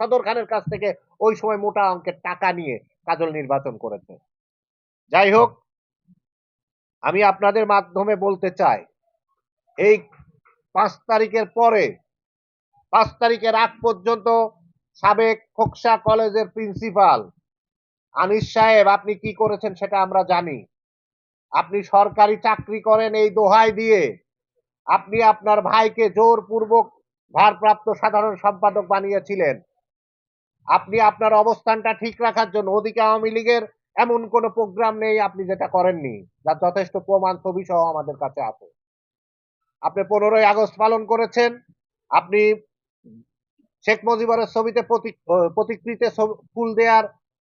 সদর খানের কাছ থেকে ওই সময় মোটা অঙ্কের টাকা নিয়ে কাজল নির্বাচন করেছে। যাই হোক, আমি আপনাদের মাধ্যমে বলতে চাই, এই পাঁচ তারিখের পরে, পাঁচ তারিখের আগ পর্যন্ত সাবেক খোকসা কলেজের প্রিন্সিপাল আনিস সাহেব, আপনি কি করেছেন সেটা আমরা জানি। আপনি সরকারি চাকরি করেন এই দোহাই দিয়ে আপনি আপনার ভাইকে জোরপূর্বক ভারপ্রাপ্ত সাধারণ সম্পাদক বানিয়েছিলেন। আপনি আপনার অবস্থানটা ঠিক রাখার জন্য ওদিকে আওয়ামী লীগের এমন কোন প্রোগ্রাম নেই, আপনি যেটা করেননি, যার যথেষ্ট প্রমাণ ছবি সহ আমাদের কাছে আছে। আপনি পনেরোই আগস্ট পালন করেছেন, আপনি শেখ মুজিবরের ছবিতে প্রতীক- প্রতিকৃতিতে ফুল দেওয়ার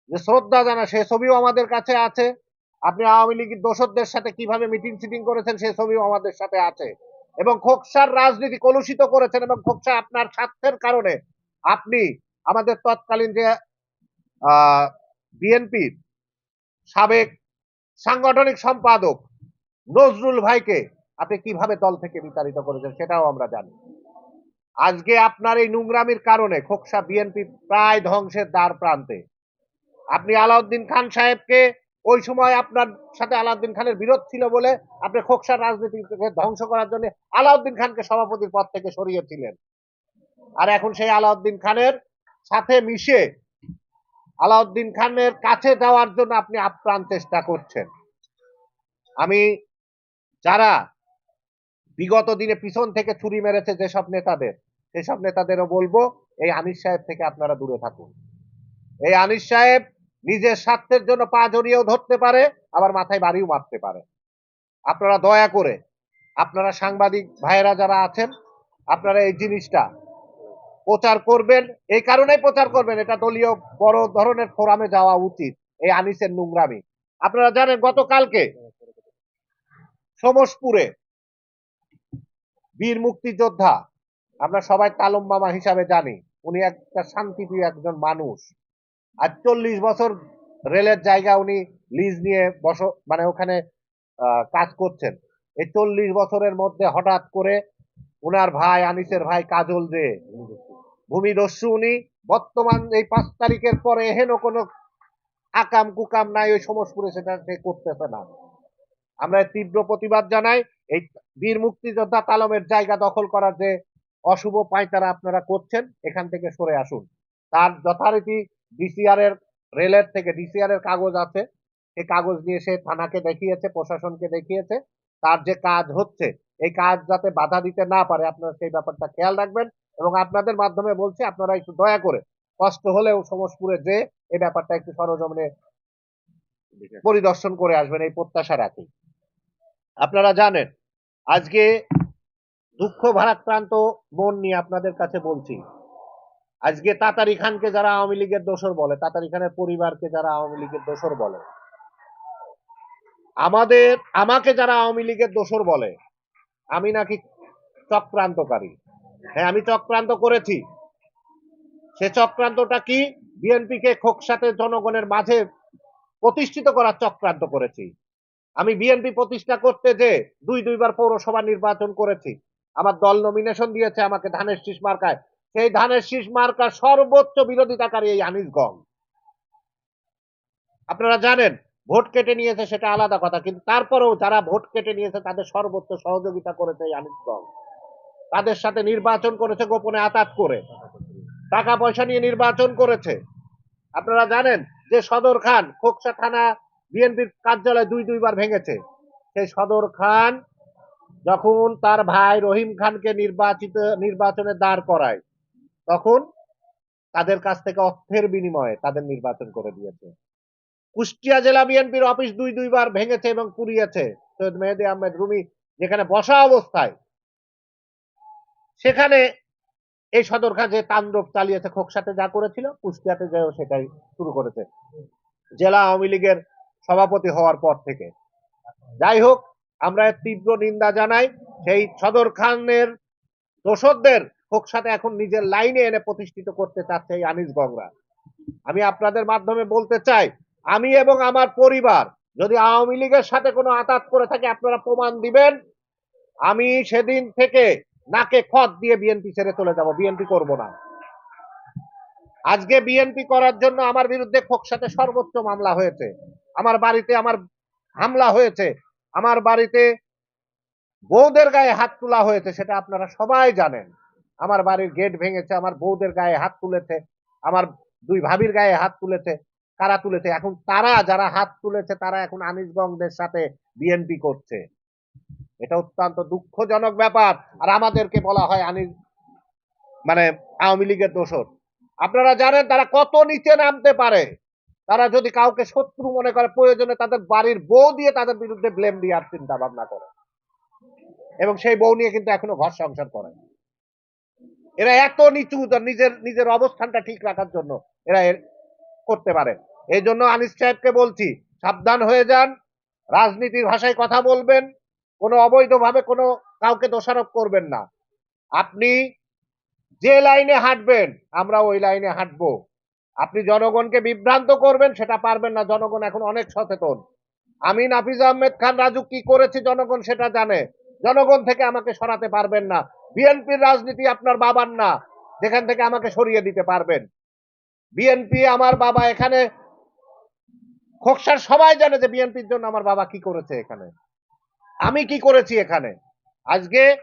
যে শ্রদ্ধা জানা, সে ছবিও আমাদের কাছে আছে। আপনি আওয়ামী লীগের দোসরদের সাথে কীভাবে মিটিং সিটিং করেছেন, সে ছবিও আমাদের সাথে আছে। এবং খোকসার রাজনীতি কলুষিত করেছেন এবং খোকসা আপনার স্বার্থের কারণে আপনি আমাদের তৎকালীন যে বিএনপির সাবেক সাংগঠনিক সম্পাদক নজরুল ভাইকে আপনি কীভাবে দল থেকে বিতাড়িত করেছেন সেটাও আমরা জানি। আজকে আপনার এই নোংরামির কারণে খোকসা বিএনপি প্রায় ধ্বংসের দ্বার প্রান্তে। আপনি আলাউদ্দিন খান সাহেবকে ওই সময় আপনার সাথে আলাউদ্দিন খানের বিরোধ ছিল বলে আপনি খোকসার রাজনীতিকে ধ্বংস করার জন্য আলাউদ্দিন খানকে সভাপতির পদ থেকে সরিয়েছিলেন। আর এখন সেই আলাউদ্দিন খানের সাথে মিশে আলাউদ্দিন খানের কাছে যাওয়ার জন্য আপনি আপ্রাণ চেষ্টা করছেন। আমি, যারা বিগত দিনে পিছন থেকে ছুরি মেরেছে যেসব নেতাদের, সেসব নেতাদেরও বলব, এই আনিস সাহেব থেকে আপনারা দূরে থাকুন। এই আনিস সাহেব নিজের স্বার্থের জন্য পা জড়িয়েও ধরতে পারে, আবার মাথায় বাড়িও মারতে পারে। আপনারা দয়া করে, আপনারা সাংবাদিক ভাইয়েরা যারা আছেন, আপনারা এই জিনিসটা প্রচার করবেন, এই কারণেই প্রচার করবেন। এটা দলীয় বড় ধরনের ফোরামে যাওয়া উচিত, এই আনিসের নোংরামি। আপনারা জানেন, গতকালকে সমসপুরে বীর মুক্তিযোদ্ধা, আমরা সবাই তালম মামা হিসাবে জানি, উনি একটা শান্তিপ্রিয় একজন মানুষ। আর চল্লিশ বছর রেলের জায়গা উনি লিজ নিয়ে বস মানে ওখানে কাজ করছেন। এই চল্লিশ বছরের মধ্যে হঠাৎ করে উনার ভাই, আনিসের ভাই কাজল যে ভূমিদস্যু উনি বর্তমান এই পাঁচ তারিখের পরে এহেন কোনো আকাম কুকাম নাই ওই সমসপুরে সেটা সে করতেছে না। আমরা তীব্র প্রতিবাদ জানাই, এই বীর মুক্তিযোদ্ধা তালমের জায়গা দখল করার যে অশুভ পায়তারা আপনারা করছেন, এখান থেকে সরে আসুন। তার যথারীতি ডিসিআর এর রেলের থেকে ডিসিআর এর কাগজ আছে সেই কাগজ নিয়ে সে থানাকে দেখিয়েছে, প্রশাসনকে দেখিয়েছে, তার যে কাজ হচ্ছে, এই কাজ যাতে বাধা দিতে না পারে, আপনারা সেই ব্যাপারটা খেয়াল রাখবেন। এবং আপনাদের মাধ্যমে বলছি, আপনারা একটু দয়া করে কষ্ট হলেও সমসপুরে যে এই ব্যাপারটা একটু সরজমিনে পরিদর্শন করে আসবেন, এই প্রত্যাশা রাখি। আপনারা জানেন, আজকে দুঃখ ভারাক্রান্ত মন নিয়ে আপনাদের কাছে বলছি, আজকে তাতারি খানকে যারা আওয়ামী লীগের দোষর বলে, তাতারি খানের পরিবারকে যারা আওয়ামী লীগের দোসর বলে, আমাদের, আমাকে যারা আওয়ামী লীগের দোষর বলে, আমি নাকি চক্রান্তকারী। হ্যাঁ আমি চক্রান্ত করেছি। সে চক্রান্তটা কি? বিএনপি কে খোকসাতে জনগণের মাঝে প্রতিষ্ঠিত করার চক্রান্ত করেছি। আমি বিএনপি প্রতিষ্ঠা করতে যে দুই দুইবার পৌরসভা নির্বাচন করেছি। আমার দল নমিনেশন দিয়েছে, আমাকে ধানের শীষ মার্কায়। সেই ধানের শীষ মার্কার সর্বোচ্চ বিরোধিতাকারী এই আনিসগঞ্জ আপনারা জানেন, ভোট কেটে নিয়েছে সেটা আলাদা কথা, কিন্তু তারপরেও যারা ভোট কেটে নিয়েছে তাদের সর্বোচ্চ সহযোগিতা করেছে এই আনিসগঞ্জ তাদের সাথে নির্বাচন করেছে গোপনে আতাত করে। টাকা পয়সা নিয়ে নির্বাচন করেছে। আপনারা জানেন যে সদর খান খোকসা থানা বিএনপির কার্যালয় দুই দুইবার ভেঙেছে। সেই সদর খান যখন তার ভাই রহিম খানকে নির্বাচিত, নির্বাচনে দাঁড় করায়, তখন তাদের কাছ থেকে অর্থের বিনিময়ে তাদের নির্বাচন করে দিয়েছে। কুষ্টিয়া জেলা বিএনপির অফিস দুই দুইবার ভেঙেছে এবং পুড়িয়েছে সৈয়দ মেহেদি আহমেদ রুমি যেখানে বসা অবস্থায় সেখানে এই সদর যে তাণ্ডব চালিয়েছে খোকসাতে যা করেছিল, কুষ্টিয়াতে যেও সেটাই শুরু করেছে। জেলা আওয়ামী লীগের সভাপতি হওয়ার পর থেকে। যাই হোক, আমরা তীব্র নিন্দা জানাই। সেই সদর খানের দোষরদের খোকসাতে এখন নিজের লাইনে এনে প্রতিষ্ঠিত করতে চাচ্ছে এই আনিস গংরা আমি আপনাদের মাধ্যমে বলতে চাই, আমি এবং আমার পরিবার যদি আওয়ামী লীগের সাথে কোনো আতাত করে থাকে, আপনারা প্রমাণ দিবেন। আমি সেদিন থেকে নাকে খত দিয়ে বিএনপি ছেড়ে চলে যাব বিএনপি করব না। আজকে বিএনপি করার জন্য আমার বিরুদ্ধে খোকসাতে সর্বোচ্চ মামলা হয়েছে। আমার বাড়িতে আমার হামলা হয়েছে। আমার বাড়িতে বৌদের গায়ে হাত তোলা হয়েছে, সেটা আপনারা সবাই জানেন। আমার বাড়ির গেট ভেঙেছে, আমার বৌদের গায়ে হাত তুলেছে, আমার দুই ভাবির গায়ে হাত তুলেছে, কারা তুলেছে? এখন তারা যারা হাত তুলেছে, তারা এখন আনিসগঞ্জের সাথে বিএনপি করছে। এটা অত্যন্ত দুঃখজনক ব্যাপার। আর আমাদেরকে বলা হয় আনিস মানে আওয়ামী লীগের দোষর। আপনারা জানেন তারা কত নিচে নামতে পারে। তারা যদি কাউকে শত্রু মনে করে, প্রয়োজনে তাদের বাড়ির বউ দিয়ে তাদের বিরুদ্ধে ব্লেম দেওয়ার চিন্তা ভাবনা করে। এবং সেই বউ নিয়ে কিন্তু এখনও ঘর সংসার করে। এরা এত নিচু, নিজের নিজের অবস্থানটা ঠিক রাখার জন্য এর, করতে পারে। এই জন্য আনিস সাহেবকে বলছি, সাবধান হয়ে যান, রাজনীতির ভাষায় কথা বলবেন। কোনো অবৈধভাবে কোনো কাউকে দোষারোপ করবেন না। আপনি যে লাইনে হাঁটবেন, আমরা ওই লাইনে হাঁটবো। আপনি জনগণকে বিভ্রান্ত করবেন, সেটা পারবেন না। জনগণ এখন অনেক সচেতন। আমি নাফিজ আহমেদ খান, রাজু কি করেছি, জনগণ সেটা জানে। জনগণ থেকে আমাকে সরাতে পারবেন না। বিএনপির রাজনীতি আপনার বাবার না। যেখান থেকে আমাকে সরিয়ে দিতে পারবেন। বিএনপি আমার বাবা এখানে খোকসার সবাই জানে যে বিএনপির জন্য আমার বাবা কি করেছে এখানে। আমি কি করেছি এখানে? আজকে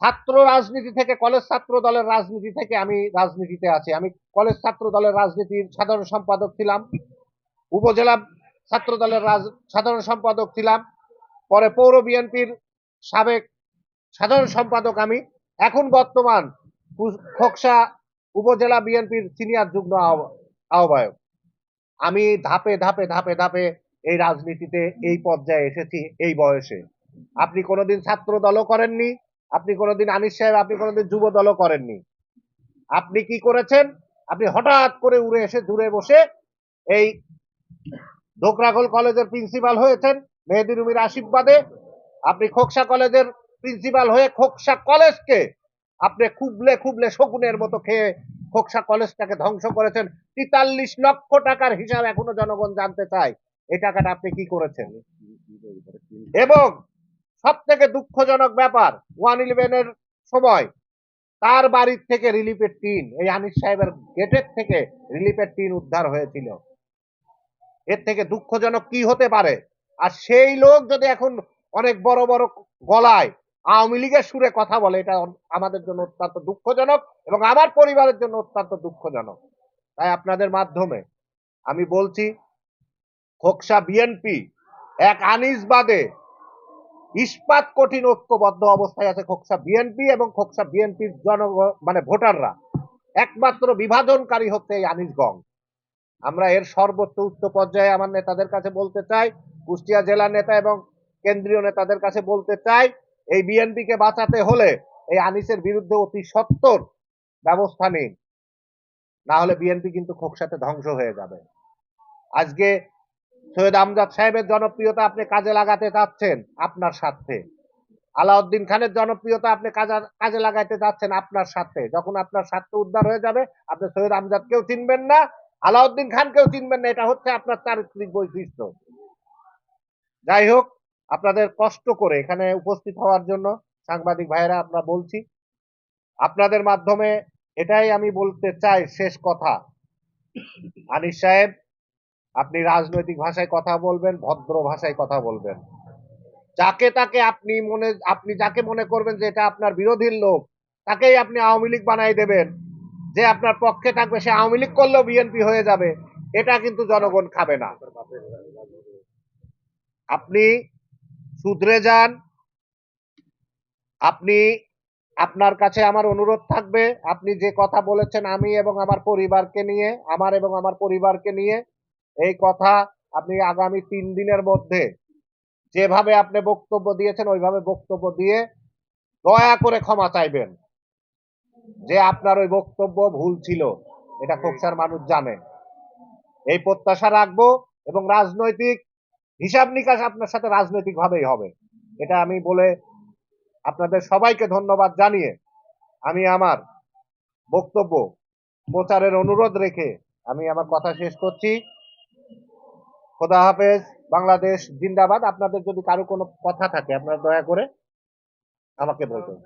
ছাত্র রাজনীতি থেকে কলেজ ছাত্র দলের রাজনীতি থেকে আমি রাজনীতিতে আছি। আমি কলেজ ছাত্র দলের রাজনীতির সাধারণ সম্পাদক ছিলাম। উপজেলা ছাত্র দলের সাধারণ সম্পাদক ছিলাম। পরে পৌর বিএনপির সাবেক সাধারণ সম্পাদক আমি। এখন বর্তমান খোকসা উপজেলা বিএনপির সিনিয়র যুগ্ম আহ্ব- আহ্বায়ক। আমি ধাপে ধাপে ধাপে ধাপে এই রাজনীতিতে এই পর্যায়ে এসেছি এই বয়সে। আপনি কোনোদিন ছাত্র দলও করেননি, আপনি কোনোদিন আনিস সাহেব, আপনি কোনোদিন যুব দলও করেননি। আপনি কি করেছেন? আপনি হঠাৎ করে উড়ে এসে দূরে বসে এই ধোকরাখোল কলেজের প্রিন্সিপাল হয়েছেন মেহেদি রুমির আশীর্বাদে। আপনি খোকসা কলেজের প্রিন্সিপাল হয়ে খোকসা কলেজকে আপনি খুবলে খুবলে শকুনের মতো খেয়ে খোকসা কলেজটাকে ধ্বংস করেছেন। তেতাল্লিশ লক্ষ টাকার হিসাব এখনও জনগণ জানতে চায়। এই টাকাটা আপনি কি করেছেন? এবং সব থেকে দুঃখজনক ব্যাপার ওয়ান ইলেভেনের সময় তার বাড়ির থেকে রিলিফের টিন, এই আনিস সাহেবের গেটের থেকে রিলিফের টিন উদ্ধার হয়েছিল। এর থেকে দুঃখজনক কি হতে পারে? আর সেই লোক যদি এখন অনেক বড় বড় গলায় আওয়ামী লীগের সুরে কথা বলে, এটা আমাদের জন্য অত্যন্ত দুঃখজনক এবং আমার পরিবারের জন্য অত্যন্ত দুঃখজনক। তাই আপনাদের মাধ্যমে আমি বলছি খোকসা বিএনপি, এক আনিস বাদে ইস্পাত কঠিন ঐক্যবদ্ধ অবস্থায় আছে খোকসা বিএনপি এবং খোকসা বিএনপির জন মানে ভোটাররা। একমাত্র বিভাজনকারী হচ্ছে এই আনিসগঞ্জ আমরা এর সর্বোচ্চ উচ্চ পর্যায়ে আমার নেতাদের কাছে বলতে চাই, কুষ্টিয়া জেলার নেতা এবং কেন্দ্রীয় নেতাদের কাছে বলতে চাই, এই বিএনপিকে বাঁচাতে হলে এই আনিসের বিরুদ্ধে অতি সত্তর ব্যবস্থা নিন। না হলে বিএনপি কিন্তু খোকসাতে ধ্বংস হয়ে যাবে। আজকে সৈয়দ আমজাদ সাহেবের জনপ্রিয়তা আপনি কাজে লাগাতে চাচ্ছেন? আপনার স্বার্থে। আলাউদ্দিন খানের জনপ্রিয়তা আপনি কাজা- লাগাইতে চাচ্ছেন আপনার স্বার্থে। যখন আপনার স্বার্থ উদ্ধার হয়ে যাবে, আপনি সৈয়দ আমজাদকেও চিনবেন না, আলাউদ্দিন খানকেও চিনবেন না। এটা হচ্ছে আপনার চারিত্রিক বৈশিষ্ট্য। যাই হোক, আপনাদের কষ্ট করে এখানে উপস্থিত হওয়ার জন্য সাংবাদিক ভাইয়েরা, আমরা বলছি, আপনাদের মাধ্যমে এটাই আমি বলতে চাই শেষ কথা। আনিস সাহেব আপনি রাজনৈতিক ভাষায় কথা বলবেন, ভদ্র ভাষায় কথা বলবেন। যাকে তাকে আপনি মনে, আপনি যাকে মনে করবেন যে এটা আপনার বিরোধীর লোক, তাকেই আপনি আওয়ামী লীগ বানাই দেবেন। যে আপনার পক্ষে থাকবে, সে আওয়ামী লীগ করলেও বিএনপি হয়ে যাবে। এটা কিন্তু জনগণ খাবে না। আপনি শুধরে যান। আপনি, আপনার কাছে আমার অনুরোধ থাকবে। আপনি যে কথা বলেছেন আমি এবং আমার পরিবারকে নিয়ে, আমার এবং আমার পরিবারকে নিয়ে এই কথা আপনি আগামী তিন দিনের মধ্যে যেভাবে আপনি বক্তব্য দিয়েছেন ওইভাবে বক্তব্য দিয়ে দয়া করে ক্ষমা চাইবেন। যে আপনার ওই বক্তব্য ভুল ছিল এটা খোকসার মানুষ জানে। এই প্রত্যাশা রাখব এবং রাজনৈতিক হিসাব নিকাশ আপনার সাথে রাজনৈতিক ভাবেই হবে। এটা আমি বলে আপনাদের সবাইকে ধন্যবাদ জানিয়ে আমি আমার বক্তব্য প্রচারের অনুরোধ রেখে আমি আমার কথা শেষ করছি। খোদা হাফেজ, বাংলাদেশ জিন্দাবাদ। আপনাদের যদি কারও কোনো কথা থাকে, আপনারা দয়া করে আমাকে বলবেন।